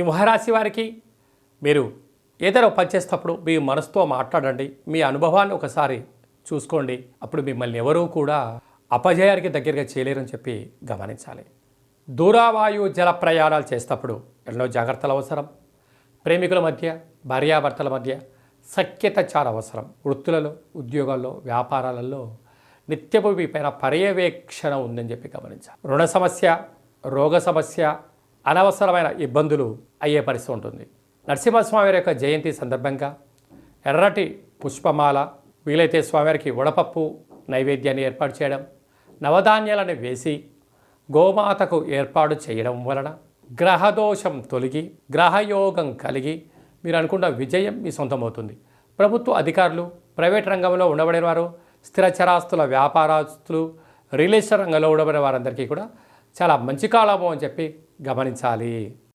సింహరాశి వారికి మీరు ఏదైనా పనిచేసేటప్పుడు పని మీ మనసుతో మాట్లాడండి మీ అనుభవాన్ని ఒకసారి చూసుకోండి. అప్పుడు మిమ్మల్ని ఎవరూ కూడా అపజయానికి దగ్గరగా చేయలేరని చెప్పి గమనించాలి. దూరావాయు జల ప్రయాణాలు చేసేటప్పుడు ఎన్నో జాగ్రత్తలు అవసరం. ప్రేమికుల మధ్య భార్యాభర్తల మధ్య సఖ్యత చాలా అవసరం. వృత్తులలో ఉద్యోగాల్లో వ్యాపారాలలో నిత్యపు మీ పైన పర్యవేక్షణ ఉందని చెప్పి గమనించాలి. రుణ సమస్య రోగ సమస్య అనవసరమైన ఇబ్బందులు అయ్యే పరిస్థితి ఉంటుంది. నరసింహస్వామి యొక్క జయంతి సందర్భంగా ఎర్రటి పుష్పమాల వీలైతే స్వామివారికి వడపప్పు నైవేద్యాన్ని ఏర్పాటు చేయడం నవధాన్యాలను వేసి గోమాతకు ఏర్పాటు చేయడం వలన గ్రహదోషం తొలగి గ్రహయోగం కలిగి మీరు అనుకున్న విజయం మీ సొంతమవుతుంది. ప్రభుత్వ అధికారులు ప్రైవేట్ రంగంలో ఉండబడిన వారు స్థిర చరాస్తుల వ్యాపారస్తులు రియల్ ఎస్టేట్ రంగంలో ఉండబడిన వారందరికీ కూడా చాలా మంచి కాలము అని చెప్పి గమనించాలి.